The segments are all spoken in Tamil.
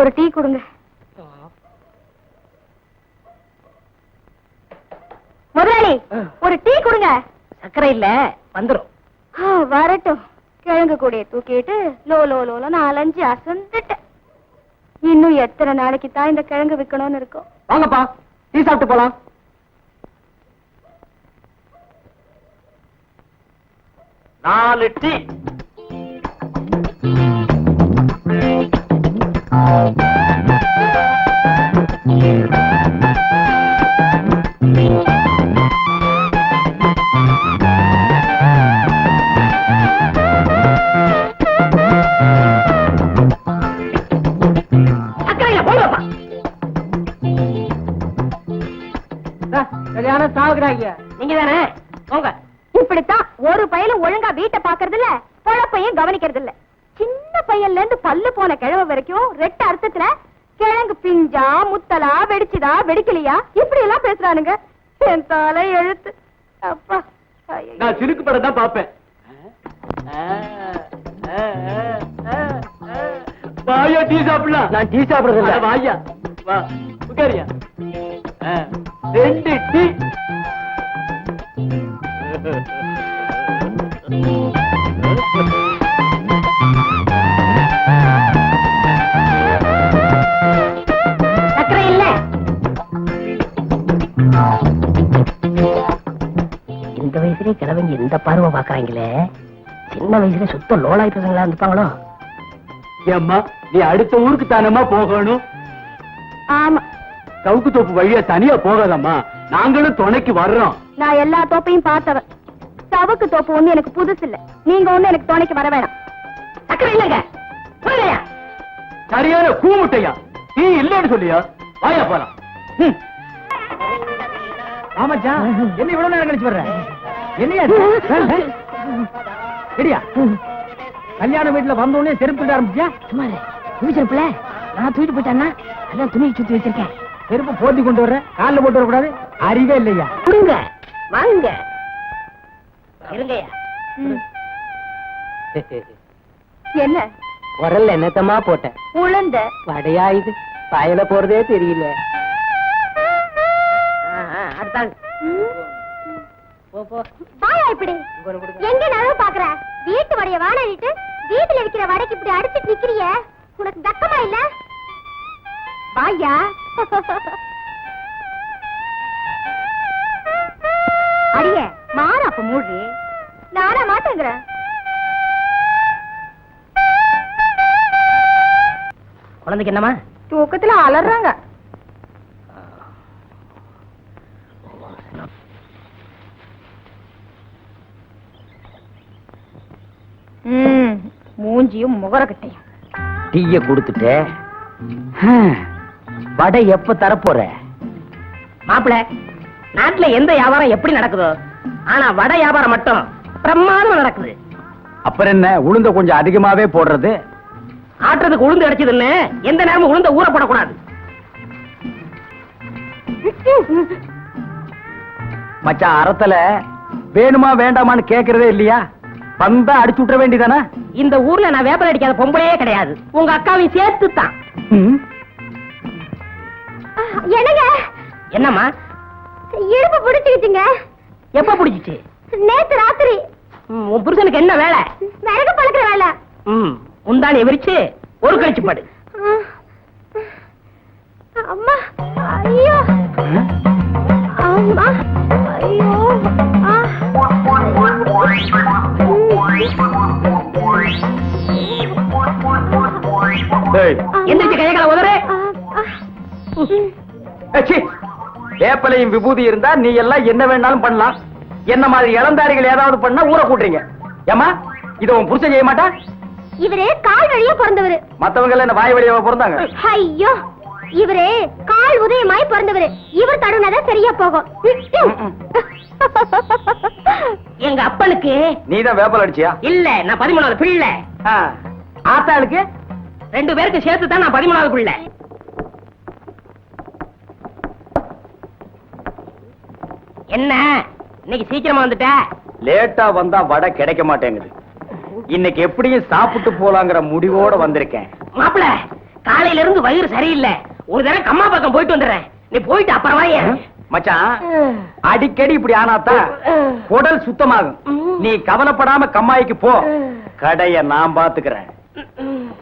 ஒரு டீ கொடுங்க. முதலாளி ஒரு டீ கொடுங்க. சக்கரை இல்ல வந்துரும். வரட்டும். கிழங்கு கூடைய தூக்கிட்டு லோ லோ லோல நாலஞ்சு அசந்துட்டேன் இன்னும் எத்தனை நாளைக்கு தான் இந்த கிழங்கு விக்கணும்னு இருக்கும் வாங்கப்பா டீ சாப்பிட்டு போலாம். நாலு டீ. நீங்க தானே? இப்படித்தான் ஒரு பையலும் ஒழுங்கா வீட்டை பாக்குறது இல்ல பொழப்பையும் கவனிக்கிறது இல்ல பையன்ல இருந்து பல்லு போன கிழவ வரைக்கும் ரெட்ட அர்த்தத்துல கிழங்கு பிஞ்சா முத்தலா வெடிச்சுதா வெடிக்கலையா? இப்படி எல்லாம் பேசுறானுங்க. என் தலை எழுத்து. அப்பா. நான் சிலுக்கு படம் தான் பாப்பேன் வாயா டீ சாப்பிடலாம். நான் டீ சாப்பிடுறது இல்ல வாயா. வா உட்காரியா. ரெண்டு டீ. சக்கரை பாக்குறாங்களே சின்ன வயசுல சுத்த லோலாய் பசங்களா இருந்துப்பாங்களோ? ஏம்மா நீ அடுத்த ஊருக்கு தானம்மா போகணும்? ஆமா. சவுக்கு தோப்பு வழியா தனியா போகாதம்மா. நாங்களும் துணைக்கு வர்றோம். நான் எல்லா தோப்பையும் பார்த்தவன். சவுக்கு தோப்பு ஒண்ணு எனக்கு புதுசு இல்ல நீங்க ஒண்ணு எனக்கு துணைக்கு வர வேணாம். சக்கரை இல்லங்க. சரியான கூமுட்டையா டீ இல்லன்னு சொல்லியா? வாயா போலாம். ஆமாச்சா என்ன இவ்வளவு நேரம் கழிச்சு வர்ற? என்னையா சரியா கல்யாண வீட்டுல வந்த உடனே செருப்பு இட ஆரம்பிச்சியா? சும்மா துணி செருப்புல? நான் தூக்கிட்டு போயிட்டானா அதான் துணி சுத்தி வச்சிருக்கேன். செருப்பு போத்தி கொண்டு வர்றேன். கால்ல போட்டு வரக்கூடாது. அறிவே இல்லையா? கொடுங்க. வாங்க. இருங்கய்யா. என்ன? உரல்ல என்னத்தமா போட்டேன்? உளுந்த. வடையா இது? பயல போறதே தெரியல. அடுத்தாங்க. போ போ. இப்படி? எங்க நனவு பாக்குற? வீட்டு வடைய வாணிட்டு வீட்டுல இருக்கிற வடைக்கு இப்படி அடிச்சிட்டு நிக்கிறிய? உனக்கு தக்கமா இல்ல? வாயா? அடிய மாற அப்ப மூடி நானா மாட்டேங்கிறேன் குழந்தைக்கு என்னமா தூக்கத்துல அலறாங்க ம் மூஞ்சியும் முகரக்கட்டையும் டீய கொடுத்துட்டு. வடை எப்ப தரப்போற? மாப்பிள நாட்டுல எந்த வியாபாரம் எப்படி நடக்குதோ ஆனா வடை வியாபாரம் மட்டும் பிரமாதமா நடக்குது. அப்புறம் என்ன உளுந்த கொஞ்சம் அதிகமாவே போடுறது? ஆட்டுறதுக்கு உளுந்து அடைச்சதுன்னு எந்த நேரமும் உளுந்த ஊற போடக்கூடாது. மச்சான் அறத்துல வேணுமா வேண்டாமான்னு கேக்குறதே இல்லையா? வந்தா அடிச்சு விட்டுற வேண்டியதானே? இந்த ஊர்ல நான் வேப்பல் அடிக்காத பொம்பளையே கிடையாது. உங்க அக்காவையும் சேர்த்து தான் என்னங்க? என்னம்மா? இடுப்பு பிடிச்சுக்கிச்சுங்க. எப்ப பிடிச்சிச்சு? நேத்து ராத்திரி. ம், உன் புருஷனுக்கு என்ன வேலை? விறகு பழக்கிற வேலை. ம் முந்தானி விரிச்சு ஒரு கழிச்சு படு. அம்மா ஐயோ. அம்மா ஐயோ. ஆ. எந்திரிச்சு உதறு. வேப்பலையும் விபூதி இருந்தா நீ எல்லாம் என்ன வேணாலும் பண்ணலாம். என்ன மாதிரி இளந்தாரிகள் ஏதாவது பண்ணா ஊற கூட்டுறீங்க. ஏமா இத உன் புருஷன் செய்ய மாட்டா? இவரு கால் வழியா பிறந்தவரு. மத்தவங்க எல்லாம் என்ன வாய் வழியாவா பிறந்தாங்க? ஐயோ இவரு கால் உதயமாய் பிறந்தவரு. இவர் தடுனதான் சரியா போகும். எங்க அப்பனுக்கு? நீ தான் வேப்பல் அடிச்சியா? இல்ல நான் பதிமூணாவது பிள்ளை. ஆத்தாளுக்கு? ரெண்டு பேருக்கு சேர்த்து தான் நான் பதிமூணாவது பிள்ளை. என்ன? இன்னைக்கு சீக்கிரமா வந்துட்ட? லேட்டா வந்தா வடை கிடைக்க மாட்டேங்குது. இன்னைக்கு எப்படியும் சாப்பிட்டு போலாங்கிற முடிவோட வந்திருக்கேன். மாப்பிள காலையில இருந்து வயிறு சரியில்லை. ஒரு தடவை கம்மா பக்கம் போயிட்டு வந்துடுறேன். நீ போயிட்டு அப்புறம் வாயே. மச்சான் அடிக்கடி இப்படி ஆனாதான் உடல் சுத்தமாகும். நீ கவலைப்படாம கம்மாய்க்கு போ. கடைய நான் பாத்துக்கிறேன்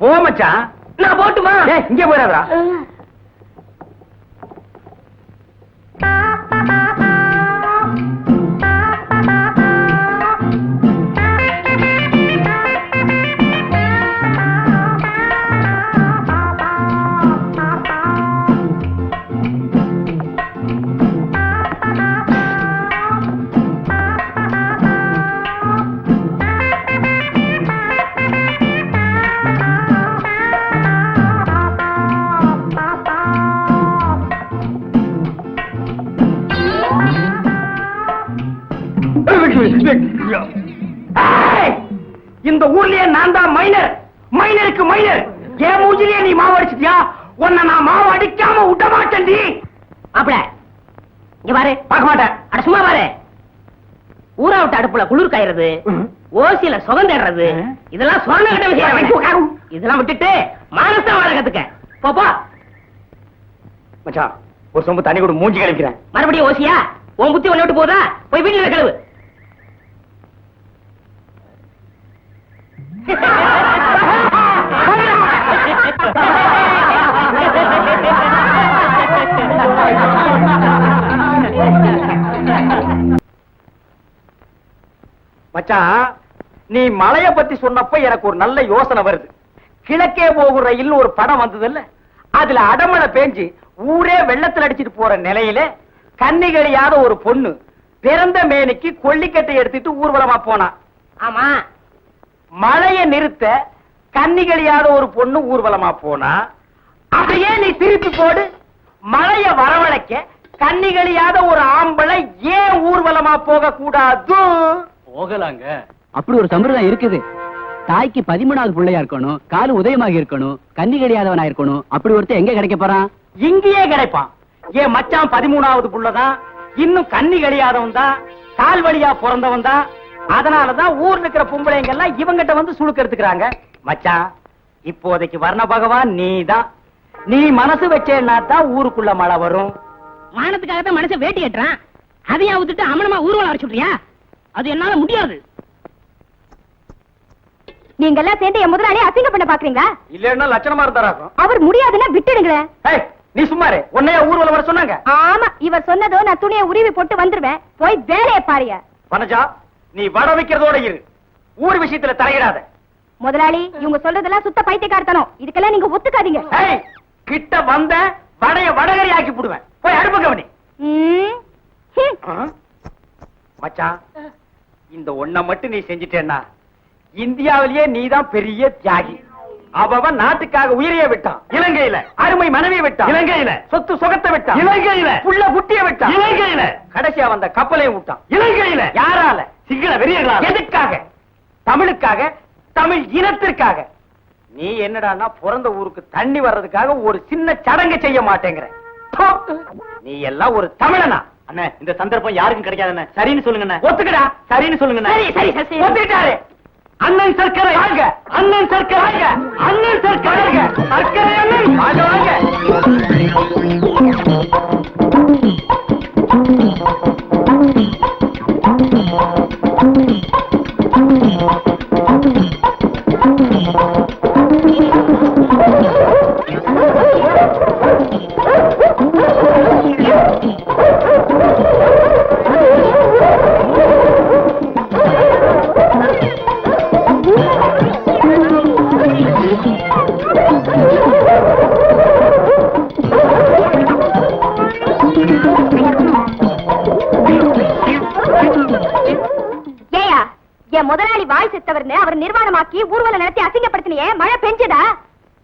போ மச்சான். நான் போட்டுமா? இங்க போயிடாதடா. இந்த ஊர்லயே நான் தான் மைனர் மைனருக்கு மைனர் என் மூஞ்சிலேயே நீ மாவு அடிச்சிட்டியா? உன்னை நான் மாவு அடிக்காம விட மாட்டேன்டி மாப்பிள இங்க பாரு. பார்க்க மாட்டேன். அட சும்மா பாரு. ஊரா விட்டு அடுப்புல குளிர் காயறது ஓசியில சுகம் தேடுறது ஆ. இதெல்லாம் சொன்ன கிட்ட விஷயம் இதெல்லாம் விட்டுட்டு மானச வாழ கத்துக்க. போ, போ. மச்சான் ஒரு சொம்பு தண்ணி கூட மூஞ்சி கழிக்கிறேன் மறுபடியும் ஓசியா? உன் புத்தி ஒண்ணு விட்டு போதா? போய் வீட்டுல கழுவு. மச்சான் நீ மலைய பத்தி சொன்னப்ப எனக்கு ஒரு நல்ல யோசனை வருது. கிழக்கே போகும் ரயில் ஒரு படம் வந்ததுல்ல? அதுல அடமழை பேஞ்சு ஊரே வெள்ளத்துல அடிச்சிட்டு போற நிலையில கன்னிகளியாத ஒரு பொண்ணு பிறந்த மேனிக்கு கொல்லிக்கட்டை எடுத்துட்டு ஊர்வலமா போனா. ஆமா. மழைய நிறுத்த கன்னிகளியாத ஒரு பொண்ணு ஊர்வலமா போனா. அதையே நீ திருப்பி போடு. மழைய வரவழைக்க கன்னிகளியாத ஒரு ஆம்பளை ஏன் ஊர்வலமா போக கூடாது போகலாங்க. அப்படி ஒரு சம்பிரதாயம் இருக்குது. தாய்க்கு பதிமூணாவது பிள்ளையா இருக்கணும் காலு உதயமாக இருக்கணும் கன்னி கிடையாதவனா இருக்கணும் அப்படி ஒருத்தன் எங்க கிடைக்க போறான்? இங்கேயே கிடைப்பான். ஏன் மச்சான் பதிமூணாவது புள்ளதான்? இன்னும் கண்ணி கழியாதவன் தான் கால் வழியா பிறந்தவன் தான். அதனாலதான் ஊர்ல இருக்கிற பொம்பளைங்க எல்லாம் இவங்கிட்ட வந்து சுழுக்க எடுத்துக்கிறாங்க. மச்சான் இப்போதைக்கு வர்ண பகவான் நீதான். நீ மனசு வச்சேன்னா தான் ஊருக்குள்ள மழை வரும். மானத்துக்காக தான் மனுஷன் வேட்டி கட்டுறான். அதையா விட்டுட்டு அமனமா ஊர்வலம் வர சொல்றியா? அது என்னால முடியாது. நீங்க எல்லாம் சேர்ந்து என் முதலாளி அசிங்க பண்ண பாக்குறீங்களா? இல்லன்னா லட்சணமா இருந்தாராக்கும் அவர் முடியாதுன்னா விட்டுடுங்களேன் ஏய், நீ சும்மாரு உன்னைய ஊர்வலம் வர சொன்னாங்க. ஆமா இவர் சொன்னதோ நான் துணியை உருவி போட்டு வந்துருவேன். போய் வேலையை பாருங்க. வனஜா நீ வட வைக்கிறதோட இரு. ஊர் விஷயத்துல தலையிடாத. முதலாளி இவங்க சொல்றதெல்லாம் சுத்த பைத்தியக்காரத்தனம். இதுக்கெல்லாம் நீங்க ஒத்துக்காதீங்க. ஏய், கிட்ட வந்த வடைய வடகரி ஆக்கி போடுவேன். போய் அடுப்பு கவனி? மச்சான். இந்த ஒண்ண மட்டும் நீ செஞ்சிட்டேன்னா இந்தியாவிலேயே நீதான் பெரிய தியாகி. அவன் நாட்டுக்காக உயிரையே விட்டான். இலங்கையில. அருமை மனைவியை விட்டான். இலங்கையில. சொத்து சுகத்தை விட்டான். இலங்கையில. புள்ள குட்டிய விட்டான். இலங்கையில. கடைசியா வந்த கப்பலையும் விட்டான். இலங்கையில. யாரால? சிங்கள வெறியர்களால. எதுக்காக? தமிழுக்காக தமிழ் இனத்திற்காக. நீ என்னடான்னா பிறந்த ஊருக்கு தண்ணி வர்றதுக்காக ஒரு சின்ன சடங்கு செய்ய மாட்டேங்கிற. நீ எல்லாம் ஒரு தமிழனா? அண்ணே இந்த சந்தர்ப்பம் யாருக்கும் கிடைக்காதுண்ணே சரின்னு சொல்லுங்க ஒத்துக்கடா. சரின்னு சொல்லுங்க சரி, சரி, சரி, சரி. ஒத்துக்கிட்டாரு. அண்ணன் சர்க்கரை. வாங்க அண்ணன் சர்க்கரை. வாங்க அண்ணன் சர்க்கரை. சர்க்கரை அண்ணன். வாங்க வாங்க ஏயா என் முதலாளி வாய் செத்தவர்னு அவர் நிர்வாணமாக்கி ஊர்வலம் நடத்தி அசிங்கப்படுத்தினியே மழை பெஞ்சதா?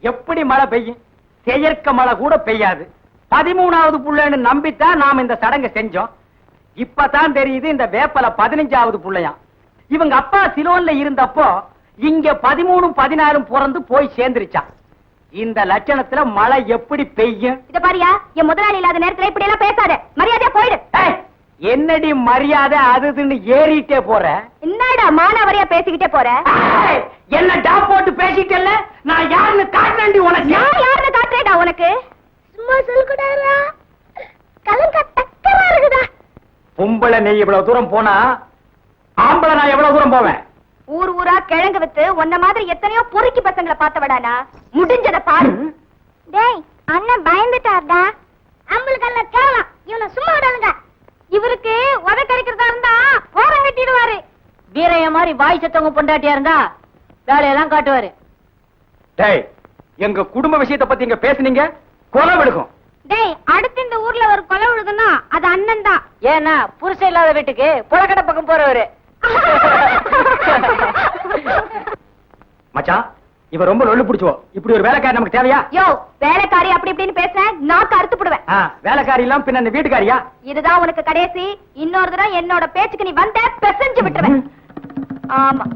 எப்படி மழை பெய்யும்? செயற்க மழை கூட பெய்யாது. பதிமூணாவது புள்ளைன்னு நம்பித்தான் நாம இந்த சடங்கை செஞ்சோம். இப்பதான் தெரியுது இந்த வேப்பல பதினஞ்சாவது புள்ளையா இவங்க அப்பா சிலோன்ல இருந்தப்போ இங்க பதிமூணும் பதினாறும் பிறந்து போய் சேர்ந்துருச்சா. இந்த லட்சணத்துல மழை எப்படி பெய்யும்? இத பாரியா என் முதலாளி இல்லாத நேரத்துல இப்படி எல்லாம் பேசாத. மரியாதையா போயிடு. என்னடி மரியாதை அதுன்னு ஏறிட்டே போற? என்னடா மானாவரியா பேசிக்கிட்டே போற? என்ன டா போட்டு பேசிட்டல நான் யாருன்னு காட்டுறேன்டி உனக்கு. நான் யாருன்னு காட்டுறேடா உனக்கு? சும்மா சொல்லுடா கலங்க தக்கமா பொம்பளை நீ இவ்வளவு தூரம் போனா ஆம்பளை நான் எவ்வளவு தூரம் போவேன்? ஊர் ஊரா கிழங்கு வித்து உன்ன மாதிரி எத்தனையோ பொறுக்கி பசங்களை பார்த்தவடானா முடிஞ்சத பாரு. டேய் அண்ணன் பயந்துட்டார்டா. நம்மளுக்கு அல்ல கேவலம். இவனை சும்மா விடாதுங்க. இவருக்கு உத கிடைக்கிறதா இருந்தா ஓரம் கட்டிடுவாரு. வீரைய மாதிரி வாய் சத்தவங்க பொண்டாட்டியா இருந்தா வேலையெல்லாம் காட்டுவாரு. டேய் எங்க குடும்ப விஷயத்தை பத்தி இங்க பேசுனீங்க? கொலை விடுக்கும் டேய் அடுத்து இந்த ஊர்ல ஒரு கொலை விழுதுன்னா அது அண்ணன் தான் ஏன்னா புருஷன் இல்லாத வீட்டுக்கு புலக்கடை பக்கம் போறவரு. மச்சான் இவ ரொம்ப லொல்லு பிடிச்சுவோ. இப்படி ஒரு வேலைக்காரி நமக்கு தேவையா? யோ வேலைக்காரி அப்படி இப்படின்னு பேச நாக்கு அறுத்து போடுவேன். வேலைக்காரி எல்லாம் பின்ன வீட்டுக்காரியா? இதுதான் உனக்கு கடைசி. இன்னொரு தடவை என்னோட பேச்சுக்கு நீ வந்த பெசஞ்சு விட்டுருவேன். ஆமா.